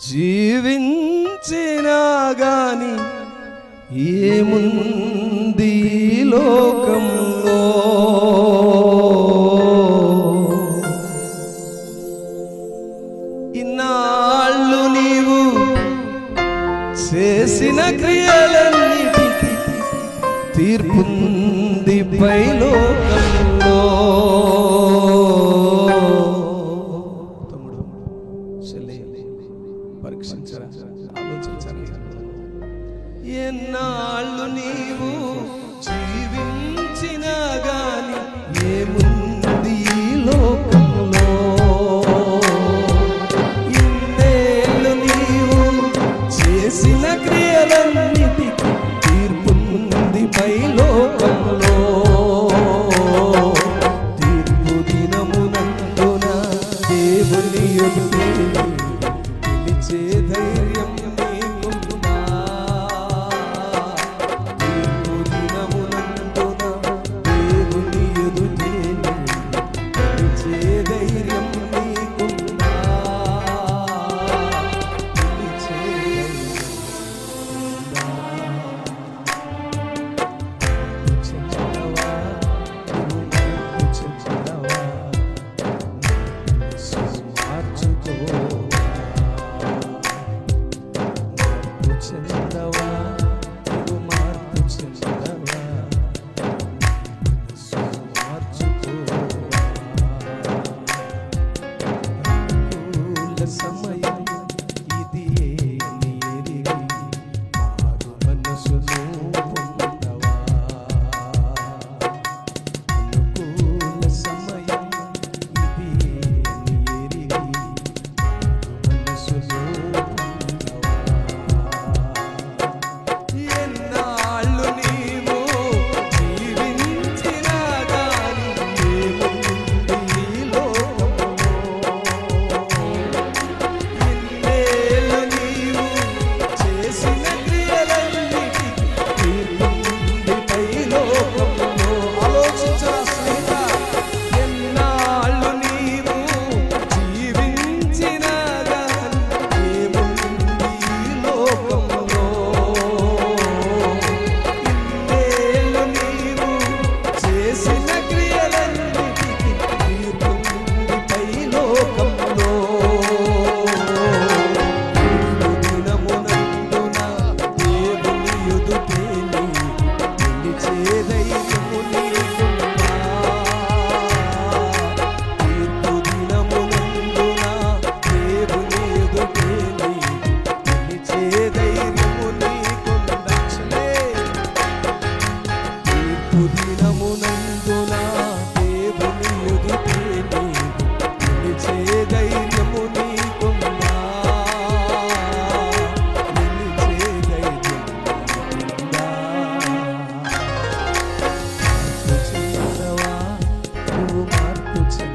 జీవించినా గాని ఏముంది లోకంలో? ఇన్నాళ్ళు నీవు చేసిన క్రియలన్నిటికి తీర్పుంది పైలోక ఎన్నాళ్ళు నీవు జీవించినా గాని మేము Bhagavan.